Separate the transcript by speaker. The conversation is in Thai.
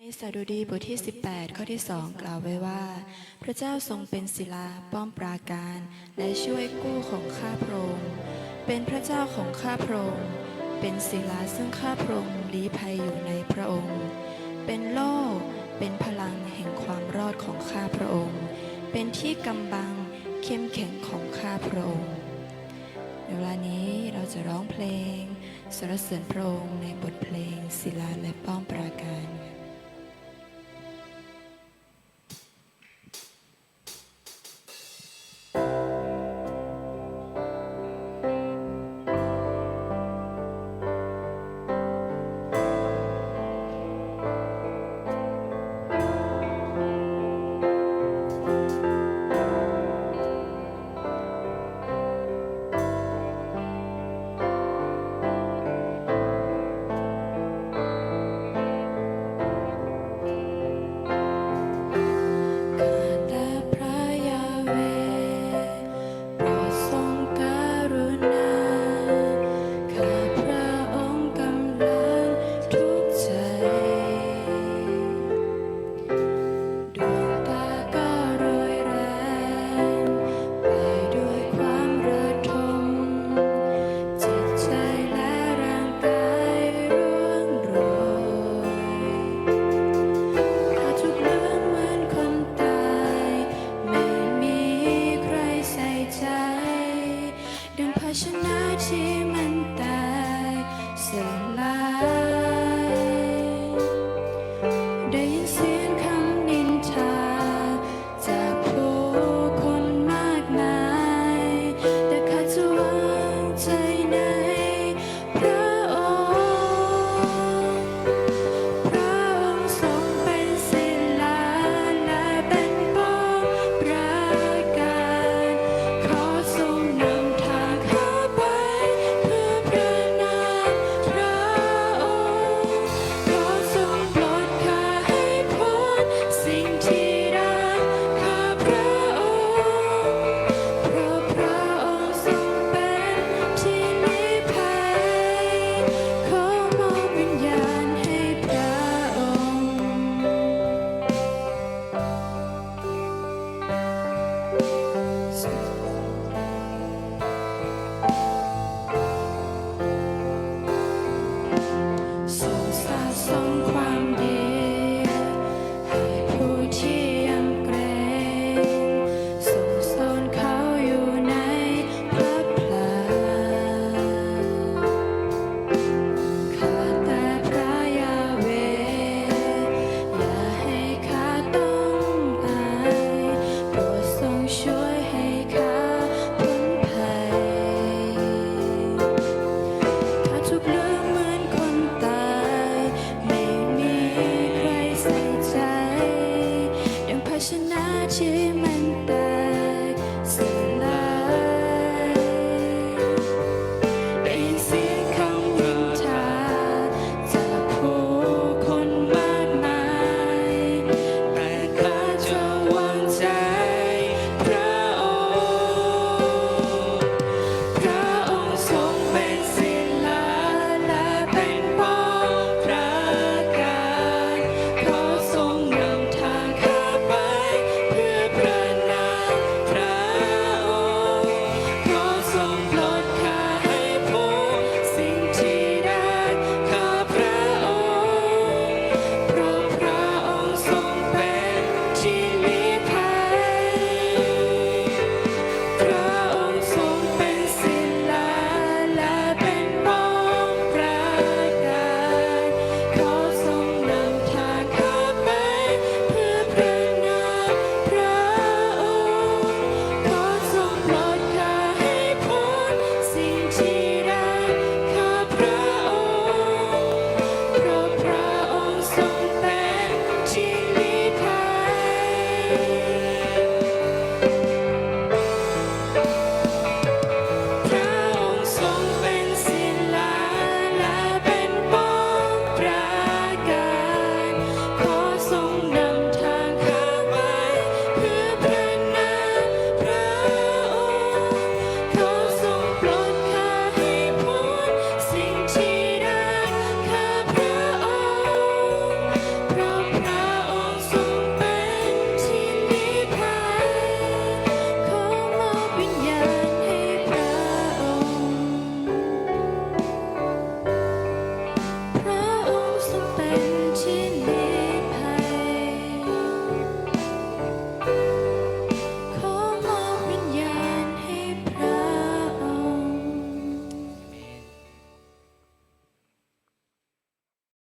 Speaker 1: ในสดุดีบทที่ 18 ข้อที่สองกล่าวไว้ว่า พระเจ้าทรงเป็นศิลาป้อมปราการ และช่วยกู้ของข้าพระองค์เป็นพระเจ้าของข้าพระองค์เป็นศิลาซึ่งข้าพระองค์ลี้ภัยอยู่ในพระองค์ เป็นโล่เป็นพลังแห่งความรอดของข้าพระองค์ เป็นที่กำบังเข้มแข็งของข้าพระองค์เวลานี้เราจะร้องเพลงสรรเสริญพระองค์ในบทเพลงศิลาและป้อมปราการ Sir.